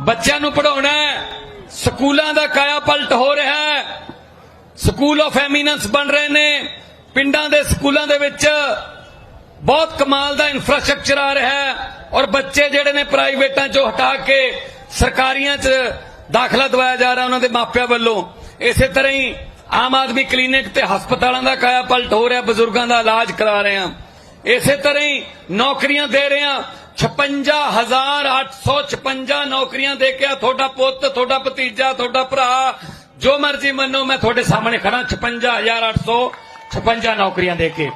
ਬੱਚਿਆਂ ਨੂੰ ਪੜਾਉਣਾ ਹੈ। ਸਕੂਲਾਂ ਦਾ ਕਾਇਆ ਪਲਟ ਹੋ ਰਿਹਾ ਹੈ। ਸਕੂਲ ਆਫ ਐਮੀਨੈਂਸ ਬਣ ਰਹੇ ਨੇ। ਪਿੰਡਾਂ ਦੇ ਸਕੂਲਾਂ ਦੇ ਵਿੱਚ ਬਹੁਤ ਕਮਾਲ ਦਾ ਇਨਫਰਾਸਟ੍ਰਕਚਰ ਆ ਰਿਹਾ ਹੈ ਔਰ ਬੱਚੇ ਜਿਹੜੇ ਨੇ ਪ੍ਰਾਈਵੇਟਾਂ ਚੋਂ ਹਟਾ ਕੇ ਸਰਕਾਰੀਆਂ 'ਚ ਦਾਖਲਾ ਦਵਾਇਆ ਜਾ ਰਿਹਾ ਉਹਨਾਂ ਦੇ ਮਾਪਿਆਂ ਵੱਲੋਂ। ਇਸੇ ਤਰ੍ਹਾਂ ਹੀ ਆਮ ਆਦਮੀ ਕਲੀਨਿਕ ਤੇ ਹਸਪਤਾਲਾਂ ਦਾ ਕਾਇਆ ਪਲਟ ਹੋ ਰਿਹਾ, ਬਜ਼ੁਰਗਾਂ ਦਾ ਇਲਾਜ ਕਰਾ ਰਹੇ ਹਾਂ। ਇਸੇ ਤਰ੍ਹਾਂ ਹੀ ਨੌਕਰੀਆਂ ਦੇ ਰਹੇ ਹਾਂ। 56856 ਨੌਕਰੀਆਂ ਦੇ ਕੇ ਆ ਤੁਹਾਡਾ ਪੁੱਤ, ਤੁਹਾਡਾ ਭਤੀਜਾ, ਤੁਹਾਡਾ ਭਰਾ। ਜੋ ਮਰਜ਼ੀ ਮੰਨੋ, ਮੈਂ ਤੁਹਾਡੇ ਸਾਹਮਣੇ ਖੜਾ 56856 ਨੌਕਰੀਆਂ ਦੇ ਕੇ।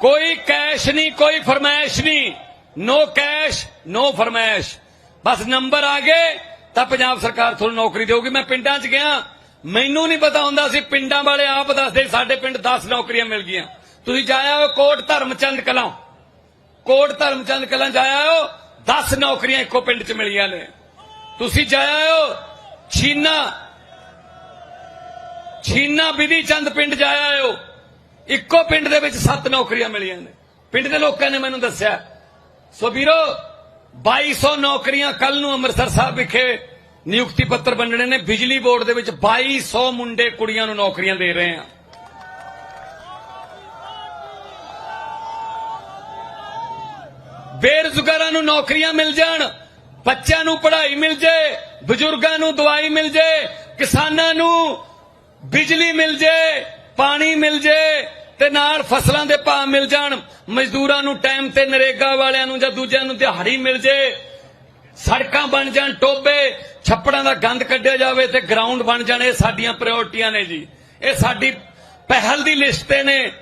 ਕੋਈ ਕੈਸ਼ ਨਹੀਂ, ਕੋਈ ਫਰਮਾਇਸ਼ ਨਹੀਂ। ਨੋ ਕੈਸ਼ ਨੋ ਫਰਮਾਇਸ਼। ਬਸ ਨੰਬਰ ਆ ਗਏ, ਤਾਂ ਪੰਜਾਬ ਸਰਕਾਰ ਤੁਹਾਨੂੰ ਨੌਕਰੀ ਦੇਊਗੀ। ਮੈਂ ਪਿੰਡਾਂ 'ਚ ਗਿਆ, ਮੈਨੂੰ ਨਹੀਂ ਪਤਾ ਹੁੰਦਾ ਸੀ, ਪਿੰਡਾਂ ਵਾਲੇ ਆਪ ਦੱਸਦੇ ਸਾਡੇ ਪਿੰਡ 10 ਨੌਕਰੀਆਂ ਮਿਲ ਗਈਆਂ। ਤੁਸੀਂ ਜਾਇਆ ਹੋ ਕੋਟ ਧਰਮਚੰਦ ਕਲਾਂ। ਕੋਟ ਧਰਮਚੰਦ ਕਲਾਂ ਜਾਇਆ ਹੋ 10 ਨੌਕਰੀਆਂ ਇੱਕੋ ਪਿੰਡ 'ਚ ਮਿਲੀਆਂ ਨੇ। ਤੁਸੀਂ ਜਾਇਆ ਹੋ, ਛੀਨਾ ਛੀਨਾ ਵਿਧੀ ਚੰਦ ਪਿੰਡ ਜਾਇਆ ਹੋ, ਇੱਕੋ ਪਿੰਡ ਦੇ ਵਿੱਚ 7 ਨੌਕਰੀਆਂ ਮਿਲੀਆਂ ਨੇ। ਪਿੰਡ ਦੇ ਲੋਕਾਂ ਨੇ ਮੈਨੂੰ ਦੱਸਿਆ, ਸੋ ਵੀਰੋ 2200 ਨੌਕਰੀਆਂ ਕੱਲ ਨੂੰ ਅੰਮ੍ਰਿਤਸਰ ਸਾਹਿਬ ਵਿਖੇ ਨਿਯੁਕਤੀ ਪੱਤਰ ਵੰਡਣੇ ਨੇ। ਬਿਜਲੀ ਬੋਰਡ ਦੇ ਵਿੱਚ 2200 ਮੁੰਡੇ ਕੁੜੀਆਂ ਨੂੰ ਨੌਕਰੀਆਂ ਦੇ ਰਹੇ ਆ। ਬੇਰੁਜ਼ਗਾਰਾਂ ਨੂੰ ਨੌਕਰੀਆਂ ਮਿਲ ਜਾਣ, ਬੱਚਿਆਂ ਨੂੰ ਪੜ੍ਹਾਈ ਮਿਲ ਜੇ, ਬਜ਼ੁਰਗਾਂ ਨੂੰ ਦਵਾਈ ਮਿਲ ਜੇ, ਕਿਸਾਨਾਂ ਨੂੰ ਬਿਜਲੀ ਮਿਲ ਜੇ, ਪਾਣੀ ਮਿਲ ਜੇ ਤੇ ਨਾਲ ਫਸਲਾਂ ਦੇ ਭਾਅ ਮਿਲ ਜਾਣ, ਮਜ਼ਦੂਰਾਂ ਨੂੰ ਟਾਈਮ ਤੇ ਨਰੇਗਾ ਵਾਲਿਆਂ ਨੂੰ ਜਾਂ ਦੂਜਿਆਂ ਨੂੰ ਦਿਹਾੜੀ ਮਿਲ ਜੇ, ਸੜਕਾਂ ਬਣ ਜਾਣ ਟੋਬੇ ਛੱਪੜਾਂ ਦਾ ਗੰਦ ਕੱਢਿਆ ਜਾਵੇ ਤੇ ਗਰਾਊਂਡ ਬਣ ਜਾਣ, ਇਹ ਸਾਡੀਆਂ ਪ੍ਰਾਇੋਰਟੀਆਂ ਨੇ ਜੀ। ਇਹ ਸਾਡੀ ਪਹਿਲ ਦੀ ਲਿਸਟ ਤੇ ਨੇ।